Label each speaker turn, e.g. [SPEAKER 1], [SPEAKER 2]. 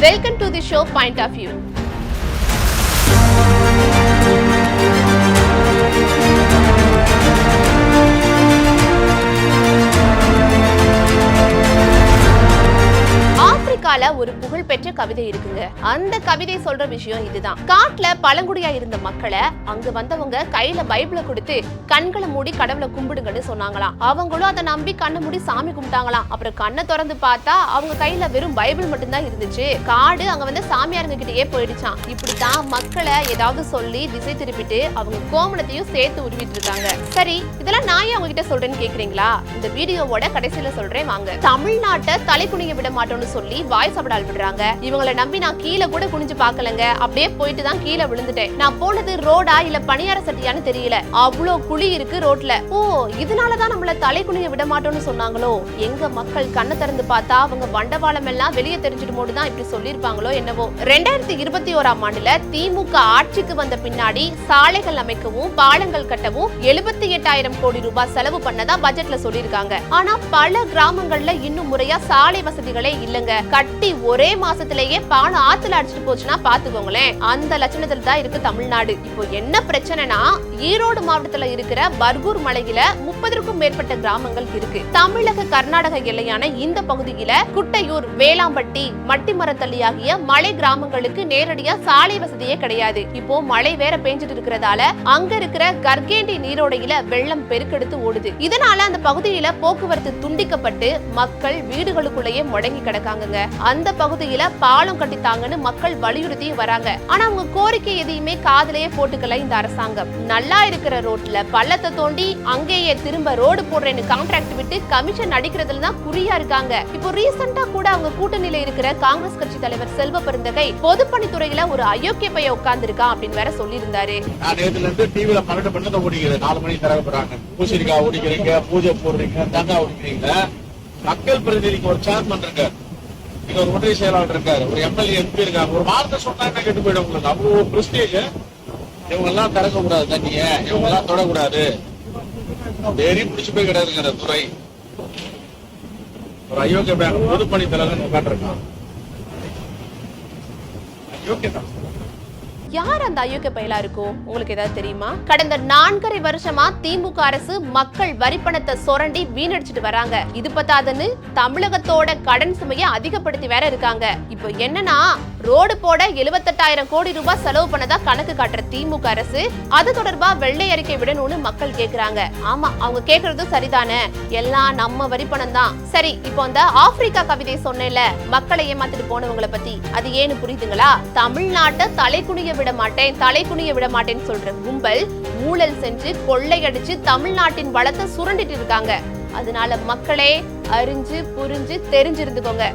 [SPEAKER 1] Welcome to the show Point of View. ஆப்பிரிக்கால ஒரு புகழ்பெற்ற கவிதை இருக்குங்க. அந்த கவிதை சொல்ற விஷயம் இதுதான். காட்டுல பழங்குடியா இருந்த மக்களை அங்க வந்தவங்க கையில பைபிளை கொடுத்து கண்களை மூடி கடவுளை கும்பிடுங்கன்னு சொன்னாங்களாம். அவங்களும் அதை நம்பி கண்ணை மூடி சாமி கும்பிட்டாங்களாம். அப்புறம் கண்ணை திறந்து பார்த்தா அவங்க கையில வெறும் பைபிள் மட்டும்தான் இருந்துச்சு. காடு அங்க வந்து சாமியாருங்க கிட்டயே போயிடுச்சான் இப்படித்தான் மக்களை ஏதாவது சொல்லி திசை திருப்பிட்டு அவங்க கோமணத்தையும் சேர்த்து உருவிட்டு இருக்காங்க. சரி இதெல்லாம் நான் ஏன் உங்ககிட்ட சொல்றேன்னு கேக்குறீங்களா? இந்த வீடியோவோட கடைசியில சொல்றேன் வாங்க. தமிழ்நாட்டை தலை குனிய விட மாட்டோம்னு சொல்லி வாய் சாப்பிட விடுறாங்க இவங்களை நம்பி நான் கீழே கூட குனிஞ்சு பார்க்கலங்க. அப்படியே போயிட்டு தான் கீழே விழுந்துட்டேன். நான் போனது ரோடா இல்ல பணியார சட்டியான்னு தெரியல. அவ்வளோ குழி இருக்கு ரோட்ல. ஓ இதனாலதான் நம்மள தலை குனிய விட மாட்டோம்னு சொன்னாங்களோ? எங்க மக்கள் கண்ணை திறந்து பார்த்தா அவங்க வண்டவாளம் எல்லாம் வெளியே தெரிஞ்சிட்டு போது தான் இப்படி சொல்லியிருப்பாங்களோ என்னவோ. ரெண்டாயிரத்தி இருபத்தி ஓராம் ஆண்டுல திமுக ஆட்சிக்கு வந்த பின்னாடி சாலைகள் அமைக்கவும் பாலங்கள் கட்டவும் எழுபத்தி எட்டாயிரம் கோடி ரூபாய் செலவு பண்ணதா பட்ஜெட்ல சொல்லியிருக்காங்க. ஆனா பல கிராமங்கள்ல இன்னும் முறையா சாலை வசதிகளே இல்லங்க. கட்ட ஒரே மாசத்திலேயே பானம் ஆத்துல அடிச்சிட்டு போச்சுன்னா பாத்துக்கோங்களேன் அந்த லட்சணத்துல தான் இருக்கு தமிழ்நாடு. இப்போ என்ன பிரச்சனைனா ஈரோடு மாவட்டத்துல இருக்கிற பர்கூர் மலையில முப்பதற்கும் மேற்பட்ட கிராமங்கள் இருக்கு. தமிழக கர்நாடக எல்லையான இந்த பகுதியில குட்டையூர் வேளாம்பட்டி மட்டிமரத்தள்ளி ஆகிய மலை கிராமங்களுக்கு நேரடியா சாலை வசதியே கிடையாது. இப்போ மழை வேற பெஞ்சிட்டு இருக்கிறதால அங்க இருக்கிற கர்கேண்டி நீரோடையில வெள்ளம் பெருக்கெடுத்து ஓடுது. இதனால அந்த பகுதியில போக்குவரத்து துண்டிக்கப்பட்டு மக்கள் வீடுகளுக்குள்ளேயே முடங்கி கிடக்காங்கங்க. அந்த பகுதியில பாலம் கட்டித்தாங்கன்னு மக்கள் வலியுறுத்தி வராங்க. ஆனா அவங்க கோரிக்கை எதையுமே காதுலயே போட்டுக்கல இந்த அரசாங்கம். நல்லா இருக்கிற ரோட்ல பள்ளத்தை தோண்டி அங்கேயே திரும்ப ரோடு போடுறேன்னு கான்ட்ராக்ட் விட்டு கமிஷன் அடிக்கிறதுல தான் குறியா இருக்காங்க. இப்போ ரீசெண்டா கூட அவங்க கூட்டணியில இருக்கிற காங்கிரஸ் கட்சி தலைவர் செல்வ பெருந்தகை பொதுப்பணித்துறையில ஒரு அயோக்கிய பைய உட்கார்ந்திருக்கான் அப்படின்னு வேற சொல்லியிருந்தாரு.
[SPEAKER 2] டிவில பன்னெண்டு பண்ணதை ஓடிக்கிறது நாலு மணி திறக்க போறாங்க பூசணிக்காய் ஓடிக்கிறீங்க பூஜை போடுறீங்க தேங்காய் ஓடிக்கிறீங்க. மக்கள் பிரதிநிதிக்கு ஒரு சேர்மன் இருக்காரு. இங்க ஒரு ஒன்றிய செயலாளர் இருக்காரு ஒரு எம்எல்ஏ எம்பி இருக்காங்க. ஒரு வார்த்தை சொன்னாங்கன்னா கெட்டு போயிடும் உங்களுக்கு. அவ்வளவு பிரஸ்டேஜ் இவங்க எல்லாம் திறக்க கூடாது தண்ணிய. இவங்க எல்லாம் தொடக்கூடாது. வெறி பிடிச்சு போய் கிடையாதுங்கிற துறை. ஒரு அயோக்கிய பேங்க் பொதுப்பணி தலைவர் உட்காந்துருக்கான் அயோக்கியதான்
[SPEAKER 1] யார் அந்த அயோக்கிய பயலா இருக்கும் உங்களுக்கு ஏதாவது தெரியுமா? கடந்த நான்கரை வருஷமா திமுக அரசு மக்கள் வரிப்பணத்தை சுரண்டி வீணடிச்சிட்டு வராங்க. இது பத்தாதுன்னு தமிழகத்தோட கடன் சுமையை அதிகப்படுத்தி வேற இருக்காங்க. இப்போ என்னன்னா ரோடு போட எழுபத்தெட்டாயிரம் கோடி ரூபாய் செலவு பண்ணதா கணக்கு காட்டுற திமுக அரசு அது தொடர்பா வெள்ளை அறிக்கை விடணும்னு மக்கள் கேக்குறாங்க. ஆமா அவங்க கேக்குறதும் சரிதானே? எல்லாம் நம்ம வரிப்பணம் தான். சரி இப்போ அந்த ஆப்பிரிக்கா கவிதை சொன்னேன்ல மக்களை ஏமாத்திட்டு போனவங்களை பத்தி. அது ஏன்னு புரியுதுங்களா? தமிழ்நாட்டை தலைக்குனிய விட மாட்டேன் தலை குனிய விட மாட்டேன்னு சொல்ற கும்பல் ஊழல் செஞ்சு கொள்ளையடிச்சு தமிழ்நாட்டின் வளத்தை சுரண்டிட்டு இருக்காங்க. அதனால மக்களே அறிஞ்சு புரிஞ்சு தெரிஞ்சிருந்துக்கோங்க.